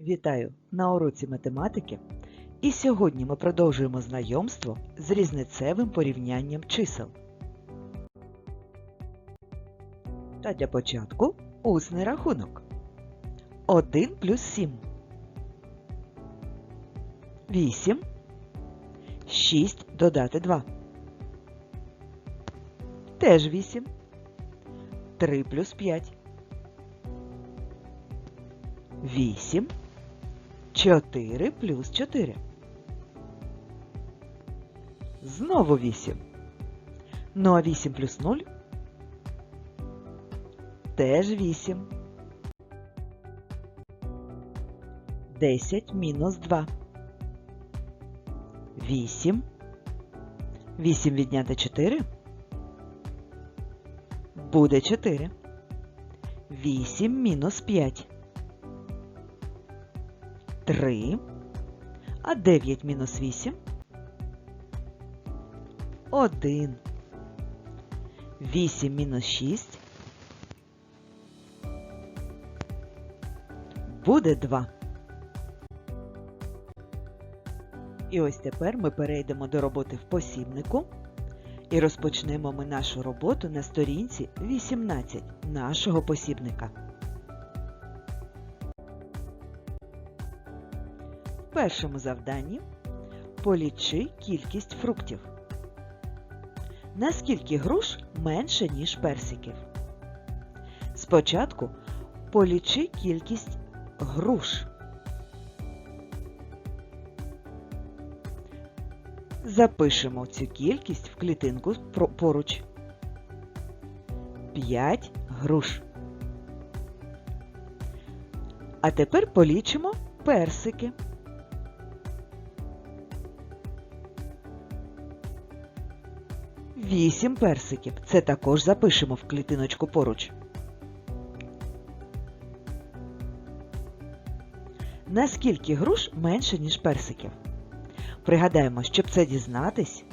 Вітаю на уроці математики. І сьогодні ми продовжуємо знайомство з різницевим порівнянням чисел. Та для початку усний рахунок. 1 плюс 7. 8. 6 додати 2. Теж 8. 3 плюс 5. 8. 4 плюс 4. Знову 8. Ну а 8 плюс 0 теж 8. 10 мінус 2. 8. 8 відняти 4. Буде 4. 8 мінус 5. 3. А 9 мінус 8? 1. 8 мінус 6 буде 2. І ось тепер ми перейдемо до роботи в посібнику і розпочнемо ми нашу роботу на сторінці 18 нашого посібника. Першому завданні полічи кількість фруктів. Наскільки груш менше, ніж персиків? Спочатку полічи кількість груш. Запишемо цю кількість в клітинку поруч. 5 груш. А тепер полічимо персики. Вісім персиків. Це також запишемо в клітиночку поруч. Наскільки груш менше, ніж персиків? Пригадаємо, щоб це дізнатись,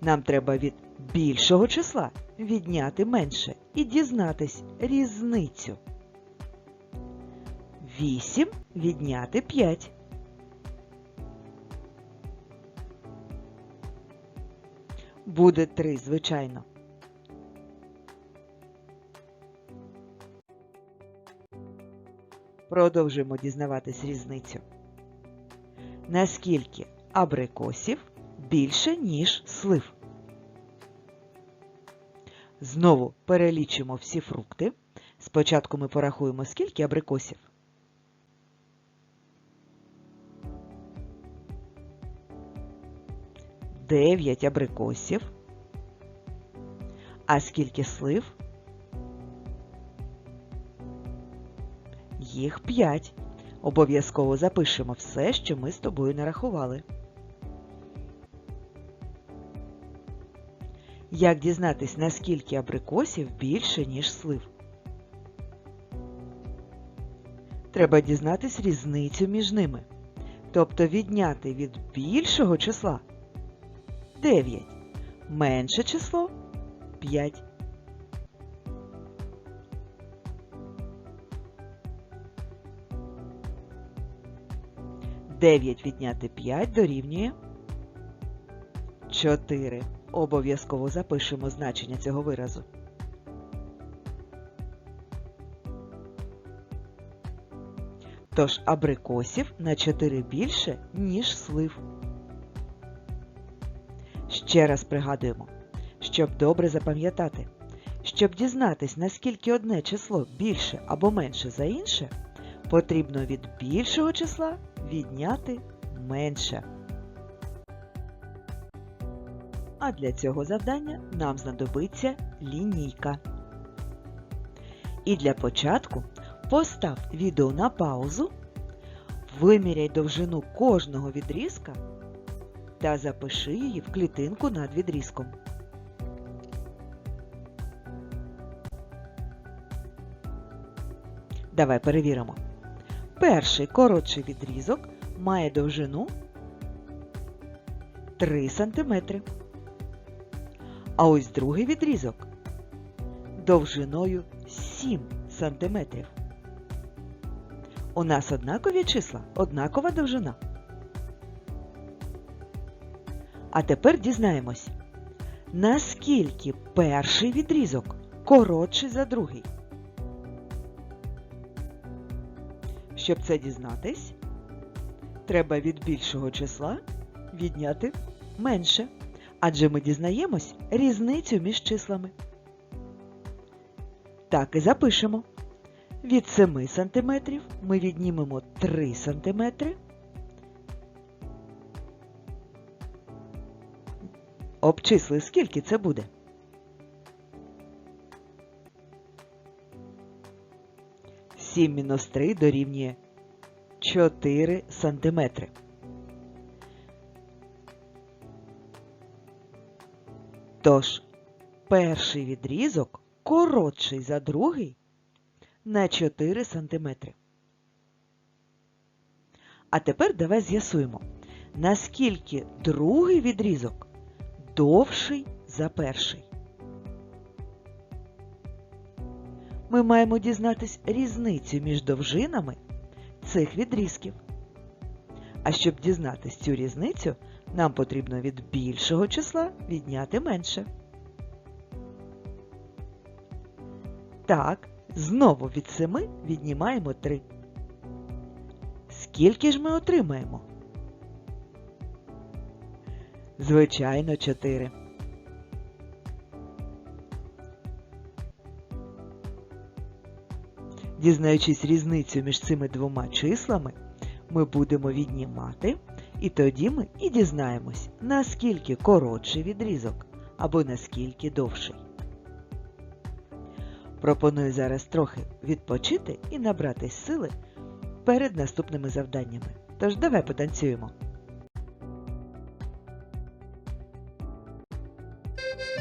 нам треба від більшого числа відняти менше і дізнатись різницю. 8 відняти 5. Буде 3, звичайно. Продовжуємо дізнаватись різницю. Наскільки абрикосів більше, ніж слив? Знову перелічимо всі фрукти. Спочатку ми порахуємо, скільки абрикосів. Дев'ять абрикосів. А скільки слив? Їх п'ять. Обов'язково запишемо все, що ми з тобою нарахували. Як дізнатись, наскільки абрикосів більше, ніж слив? Треба дізнатись різницю між ними. Тобто відняти від більшого числа 9, менше число 5. Дев'ять відняти 5 дорівнює 4. Обов'язково запишемо значення цього виразу. Тож абрикосів на 4 більше, ніж слив. Ще раз пригадуємо, щоб добре запам'ятати, щоб дізнатись, наскільки одне число більше або менше за інше, потрібно від більшого числа відняти менше. А для цього завдання нам знадобиться лінійка. І для початку постав відео на паузу, виміряй довжину кожного відрізка та запиши її в клітинку над відрізком. Давай перевіримо. Перший коротший відрізок має довжину 3 см. А ось другий відрізок довжиною 7 см. У нас однакові числа, однакова довжина. А тепер дізнаємось, наскільки перший відрізок коротший за другий. Щоб це дізнатись, треба від більшого числа відняти менше, адже ми дізнаємось різницю між числами. Так і запишемо. Від 7 см ми віднімемо 3 см. Обчисли, скільки це буде? Сім мінус 3 дорівнює 4 сантиметри. Тож, перший відрізок коротший за другий на 4 сантиметри. А тепер давай з'ясуємо, наскільки другий відрізок довший за перший. Ми маємо дізнатись різницю між довжинами цих відрізків. А щоб дізнатись цю різницю, нам потрібно від більшого числа відняти менше. Так, знову від 7 віднімаємо 3. Скільки ж ми отримаємо? Звичайно, 4. Дізнаючись різницю між цими двома числами, ми будемо віднімати, і тоді ми і дізнаємось, наскільки коротший відрізок або наскільки довший. Пропоную зараз трохи відпочити і набратись сили перед наступними завданнями. Тож давай потанцюємо.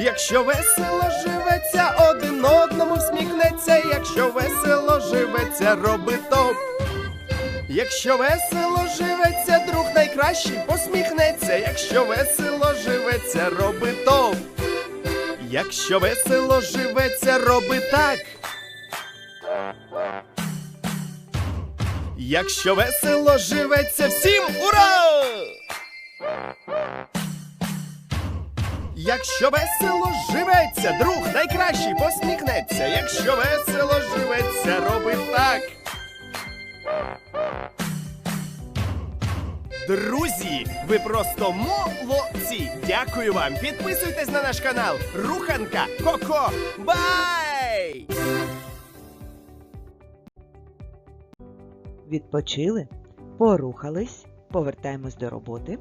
Якщо весело живеться, один одному всміхнеться, якщо весело живеться, роби топ. Якщо весело живеться, друг найкращий посміхнеться, якщо весело живеться, роби топ. Якщо весело живеться, роби так. Якщо весело живеться, всім ура! Якщо весело живеться, друг найкращий посміхнеться. Якщо весело живеться, роби так. Друзі, ви просто молодці! Дякую вам! Підписуйтесь на наш канал Руханка Коко. Бай! Відпочили, порухались, повертаємось до роботи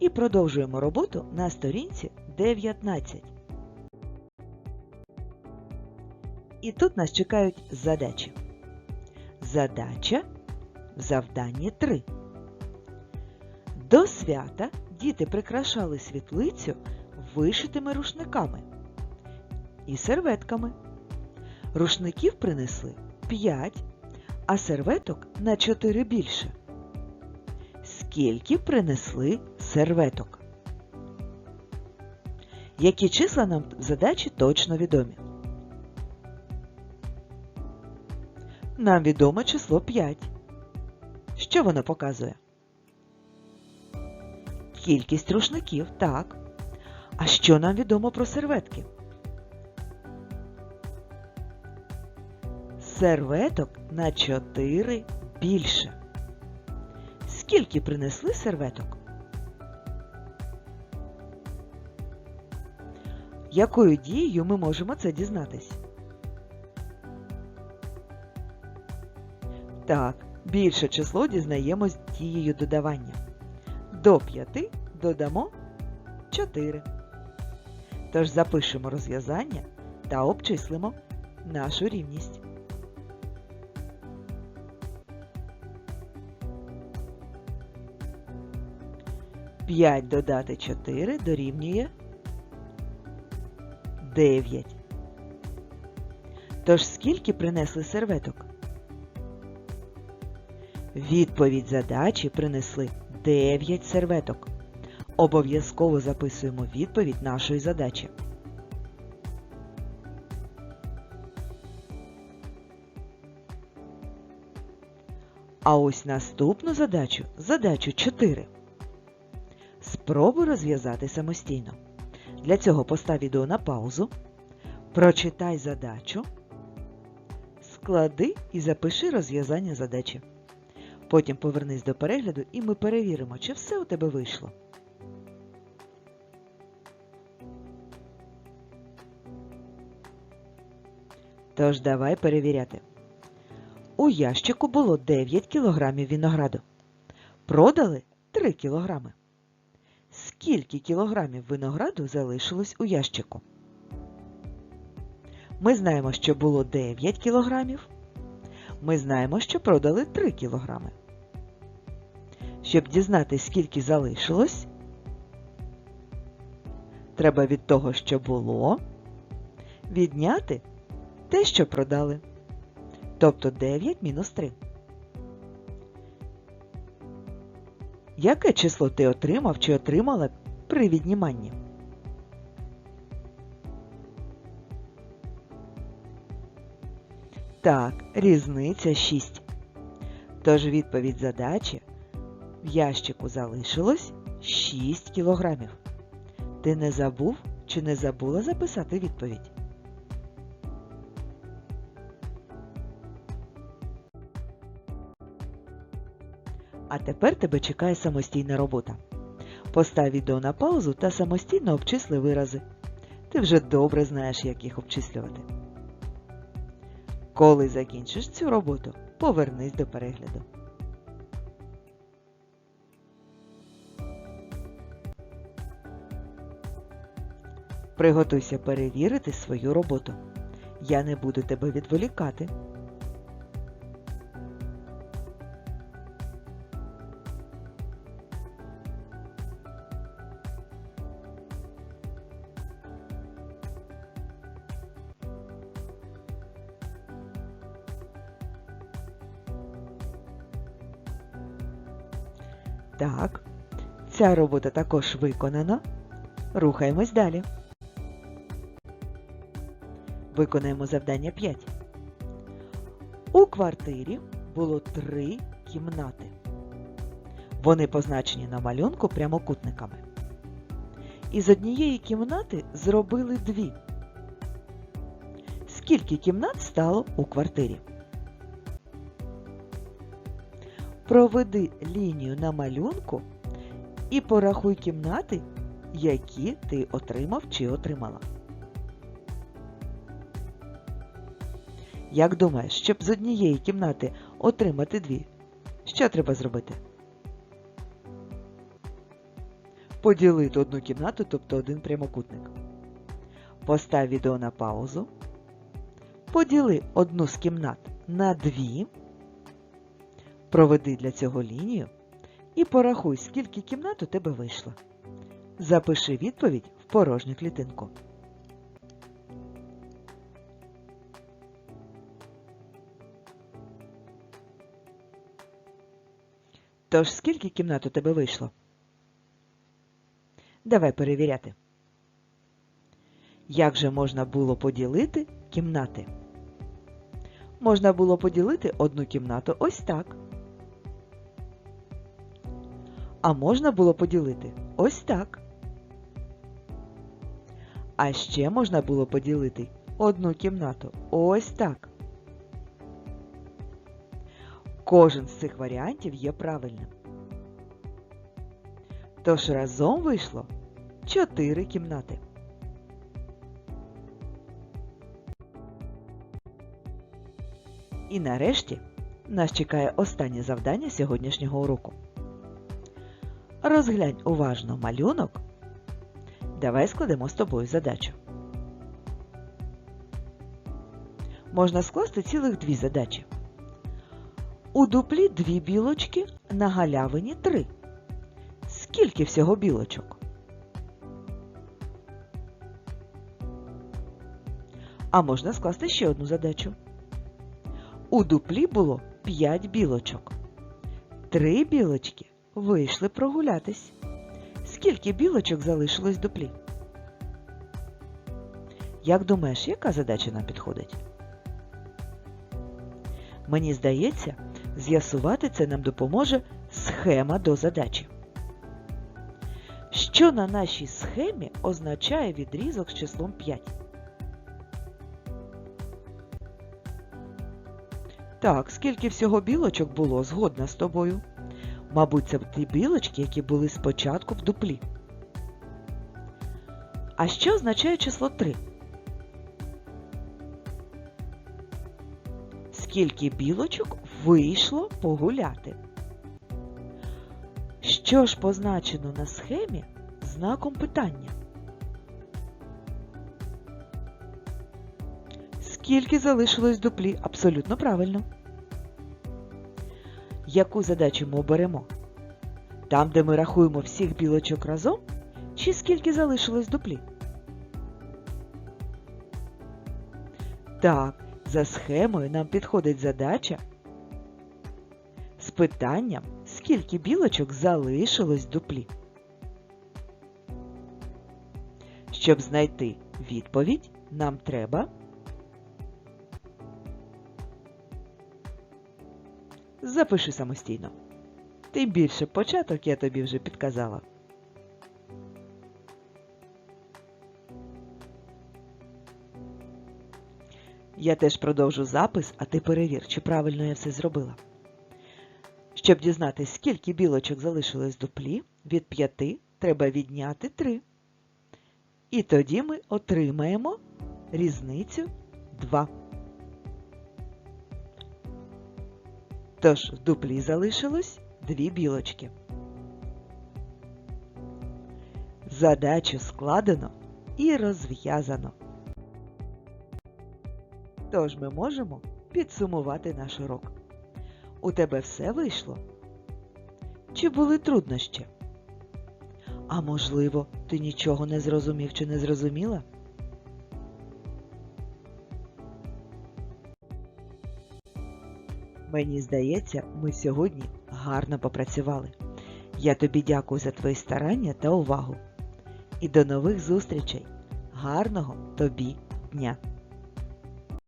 і продовжуємо роботу на сторінці 19. І тут нас чекають задачі. Задача в завданні 3. До свята діти прикрашали світлицю вишитими рушниками і серветками. Рушників принесли 5, а серветок на 4 більше. Скільки принесли серветок? Які числа нам в задачі точно відомі? Нам відомо число 5. Що воно показує? Кількість рушників, так. А що нам відомо про серветки? Серветок на 4 більше. Скільки принесли серветок? Якою дією ми можемо це дізнатись? Так, більше число дізнаємось дією додавання. До 5 додамо 4. Тож запишемо розв'язання та обчислимо нашу рівність. П'ять додати 4 дорівнює 9. Тож скільки принесли серветок? Відповідь задачі принесли 9 серветок. Обов'язково записуємо відповідь нашої задачі. А ось наступну задачу, задачу 4. Спробуй розв'язати самостійно. Для цього постав відео на паузу, прочитай задачу, склади і запиши розв'язання задачі. Потім повернись до перегляду і ми перевіримо, чи все у тебе вийшло. Тож давай перевіряти. У ящику було 9 кілограмів винограду. Продали 3 кілограми. Скільки кілограмів винограду залишилось у ящику? Ми знаємо, що було 9 кілограмів. Ми знаємо, що продали 3 кілограми. Щоб дізнатися, скільки залишилось, треба від того, що було, відняти те, що продали. Тобто 9 мінус 3. Яке число ти отримав чи отримала при відніманні? Так, різниця 6. Тож відповідь задачі в ящику залишилось 6 кілограмів. Ти не забув чи не забула записати відповідь? А тепер тебе чекає самостійна робота. Постав відео на паузу та самостійно обчисли вирази. Ти вже добре знаєш, як їх обчислювати. Коли закінчиш цю роботу, повернись до перегляду. Приготуйся перевірити свою роботу. Я не буду тебе відволікати. Так, ця робота також виконана. Рухаємось далі. Виконаємо завдання 5. У квартирі було три кімнати. Вони позначені на малюнку прямокутниками. Із однієї кімнати зробили дві. Скільки кімнат стало у квартирі? Проведи лінію на малюнку і порахуй кімнати, які ти отримав чи отримала. Як думаєш, щоб з однієї кімнати отримати дві, що треба зробити? Поділити одну кімнату, тобто один прямокутник. Постав відео на паузу. Поділи одну з кімнат на дві. Проведи для цього лінію і порахуй, скільки кімнат у тебе вийшло. Запиши відповідь в порожню клітинку. Тож скільки кімнат у тебе вийшло? Давай перевіряти. Як же можна було поділити кімнати? Можна було поділити одну кімнату ось так. А можна було поділити ось так. А ще можна було поділити одну кімнату ось так. Кожен з цих варіантів є правильним. Тож разом вийшло 4 кімнати. І нарешті нас чекає останнє завдання сьогоднішнього уроку. Розглянь уважно малюнок. Давай складемо з тобою задачу. Можна скласти цілих дві задачі. У дуплі дві білочки, на галявині три. Скільки всього білочок? А можна скласти ще одну задачу. У дуплі було 5 білочок. Три білочки вийшли прогулятись. Скільки білочок залишилось в дуплі? Як думаєш, яка задача нам підходить? Мені здається, з'ясувати це нам допоможе схема до задачі. Що на нашій схемі означає відрізок з числом 5? Так, скільки всього білочок було згодна з тобою? Мабуть, це ті білочки, які були спочатку в дуплі. А що означає число 3? Скільки білочок вийшло погуляти? Що ж позначено на схемі знаком питання? Скільки залишилось дуплі? Абсолютно правильно. Яку задачу ми оберемо? Там, де ми рахуємо всіх білочок разом, чи скільки залишилось дуплі? Так, за схемою нам підходить задача з питанням, скільки білочок залишилось дуплі. Щоб знайти відповідь, нам треба запиши самостійно. Тим більше початок я тобі вже підказала. Я теж продовжу запис, а ти перевір, чи правильно я все зробила. Щоб дізнатися, скільки білочок залишилось дуплі, від 5 треба відняти 3. І тоді ми отримаємо різницю 2. Тож в дуплі залишилось дві білочки. Задачу складено і розв'язано. Тож ми можемо підсумувати наш урок. У тебе все вийшло? Чи були труднощі? А можливо, ти нічого не зрозумів чи не зрозуміла? Мені здається, ми сьогодні гарно попрацювали. Я тобі дякую за твої старання та увагу. І до нових зустрічей. Гарного тобі дня!